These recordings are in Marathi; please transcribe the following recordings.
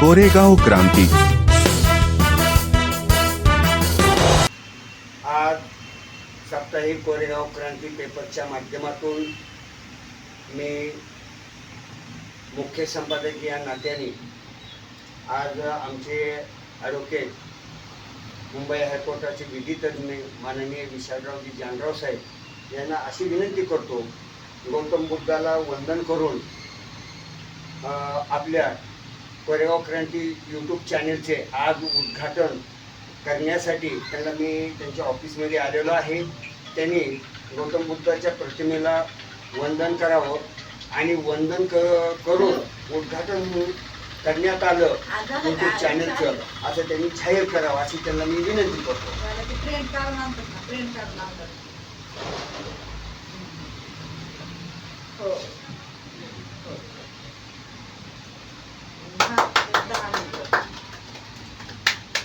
कोरेगाव क्रांती. आज साप्ताहिक कोरेगाव क्रांती पेपरच्या माध्यमातून मी मुख्य संपादक या नात्याने आज आमचे ॲडव्होकेट मुंबई हायकोर्टाचे विधी तज्ज्ञ माननीय विशालरावजी जानराव साहेब यांना अशी विनंती करतो गौतम बुद्धाला वंदन करून आपल्या कोरेगाव क्रांती यूट्यूब चॅनेलचे आज उद्घाटन करण्यासाठी त्यांना मी त्यांच्या ऑफिसमध्ये आलेलो आहे. त्यांनी गौतम बुद्धाच्या प्रतिमेला वंदन करावं आणि वंदन क करून उद्घाटन करण्यात आलं यूट्यूब चॅनलचं असं त्यांनी जाहीर करावं अशी त्यांना मी विनंती करतो. हो.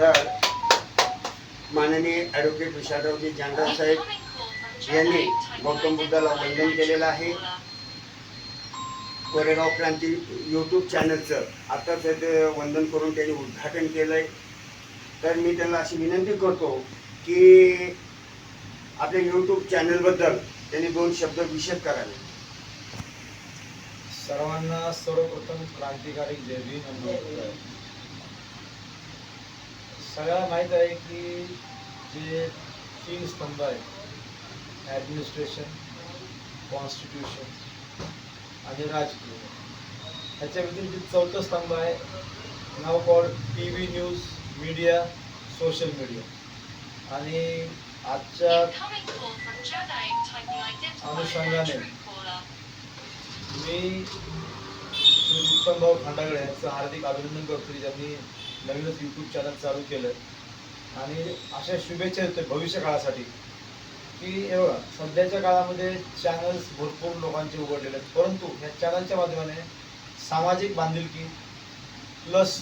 तर माननीय ॲडव्होकेट विशालरावजी जानराव साहेब यांनी गौतम बुद्धाला वंदन केलेलं आहे. कोरेगाव क्रांती यूट्यूब चॅनलचं आत्ताच ते वंदन करून त्यांनी उद्घाटन केलं आहे तर मी त्यांना अशी विनंती करतो की आपल्या यूट्यूब चॅनलबद्दल त्यांनी दोन शब्द विशेष करावे. सर्वांना सर्वप्रथम क्रांतिकारी जय भीम. नमस्कार. सगळ्याला माहीत आहे की जे तीन स्तंभ आहेत ॲडमिनिस्ट्रेशन कॉन्स्टिट्यूशन आणि राजकीय. ह्याच्या व्यतिरिक्त चौथं स्तंभ आहे नाव called T V news media social media आणि आजच्या अनुषंगाने. मी श्री उत्तमभाऊ यांचं हार्दिक अभिनंदन करतो ज्यांनी नवीनच यूट्यूब चॅनल चालू केलं आणि अशा शुभेच्छा देतो भविष्य काळासाठी. की हे बघा सध्याच्या काळामध्ये चॅनल्स भरपूर लोकांचे उघडलेले आहेत. परंतु ह्या चॅनलच्या माध्यमाने सामाजिक बांधिलकी प्लस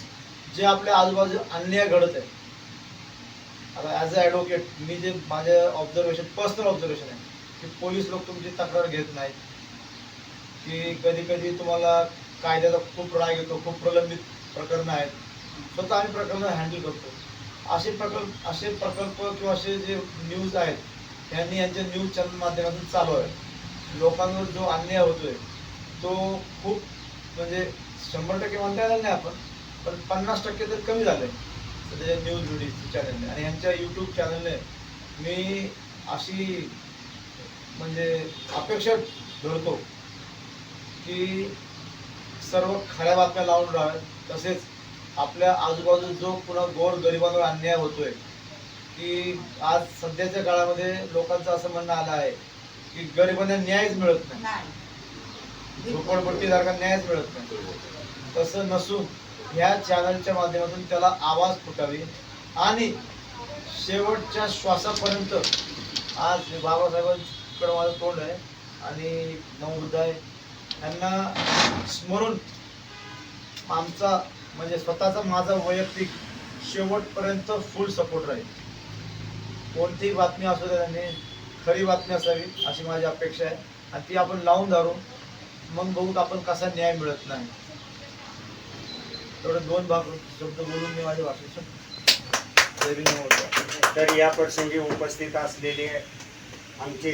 जे आपल्या आजूबाजू अन्याय घडत आहे. आता ॲज अ ॲडव्होकेट मी जे माझे ऑब्झर्वेशन पर्सनल ऑब्झर्वेशन आहे की पोलीस लोक तुमची तक्रार घेत नाहीत. की कधी कधी तुम्हाला कायद्याचा खूप राग येतो खूप प्रलंबित प्रकरणं आहेत. स्वतः आम्ही प्रकरणं हँडल करतो. असे प्रकल्प असे प्रकल्प किंवा असे जे न्यूज आहेत त्यांनी यांच्या न्यूज चॅनल माध्यमातून चालू आहे लोकांवर जो अन्याय होतोय तो खूप म्हणजे शंभर टक्के म्हणता येणार नाही आपण पण पन्नास टक्के तर कमी झालं आहे सध्या न्यूज व्हिडिओ चॅनलने आणि यांच्या यूट्यूब चॅनलने मी अशी म्हणजे अपेक्षा धरतो की सर्व खऱ्या बातम्या लावून राहाव्यात तसेच आपल्या आजूबाजू जो पुन्हा गोर गरिबांवर अन्याय होतोय की आज सध्याच्या काळामध्ये लोकांचं असं म्हणणं आलं आहे की गरिबांना न्यायच मिळत नाही. झोपडपट्टीसारखा न्यायच मिळत नाही. तसं नसून ह्या चॅनलच्या माध्यमातून त्याला आवाज फुटावी. आणि शेवटच्या श्वासापर्यंत आज बाबासाहेबांकडे माझं तोंड आहे. आणि नववृद्ध आहे. यांना स्मरून आमचा म्हणजे स्वतःचा माझा वैयक्तिक शेवटपर्यंत फुल सपोर्ट राहील. कोणतीही बातमी असू द्या त्यांनी खरी बातमी असावी अशी माझी अपेक्षा आहे. आणि ती आपण लावून धरू मग बघू आपण कसा न्याय मिळत नाही. तेवढे दोन भाग शब्द बोलून मी माझ्या भाषेचं तर या प्रसंगी उपस्थित असलेले आमचे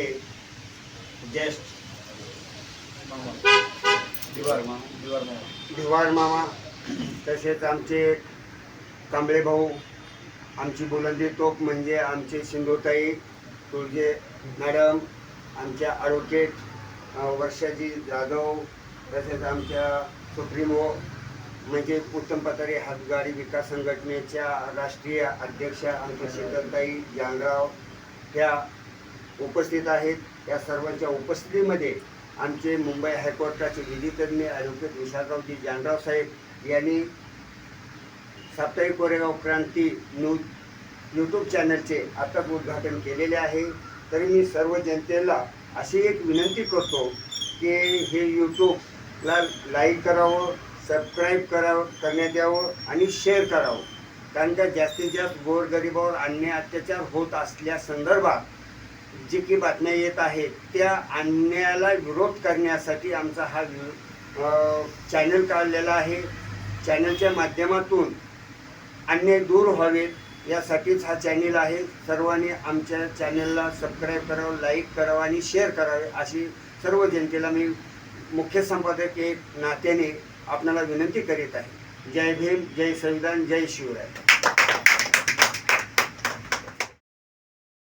ज्येष्ठ मामा. दिवार मामा दिवार मामा दिवाळ मामा. तसेच आमचे कांबळे भाऊ आमची बुलंदी तोप म्हणजे आमचे सिंधुताई तुळजे मॅडम आमच्या ॲडव्होकेट वर्षाजी जाधव तसेच आमच्या सुप्रीमो म्हणजे उत्तम पतारे हातगाडी विकास संघटनेच्या राष्ट्रीय अध्यक्षा आमच्या शीतलताई जानराव ह्या उपस्थित आहेत. या सर्वांच्या उपस्थितीमध्ये आमचे मुंबई हायकोर्टाचे विधितज्ञ ॲडव्होकेट विशालरावजी जानराव साहेब यांनी साप्ताहिक कोरेगाव क्रांती न्यूज यूट्यूब चॅनलचे आता उद्घाटन केलेले आहे. तरी मी सर्व जनतेला अशी एक विनंती करतो की हे यूट्यूबला लाईक करावं सबस्क्राईब करावं करण्यात यावं आणि शेअर करावं. कारण का जास्तीत जास्त गोरगरिबावर अन्याय अत्याचार होत असल्या संदर्भात जी की बातम्या येत आहेत त्या अन्यायाला विरोध करण्यासाठी आमचा हा चॅनल काढलेला आहे. चॅनलच्या माध्यमातून अन्याय दूर व्हावेत यासाठीच हा चॅनल आहे. सर्वांनी आमच्या चॅनलला सबस्क्राईब करावं लाईक करावं आणि शेअर करावे अशी सर्व जनतेला मी मुख्य संपादक एक नात्याने आपणाला विनंती करीत आहे. जय भीम जय संविधान जय शिवराय.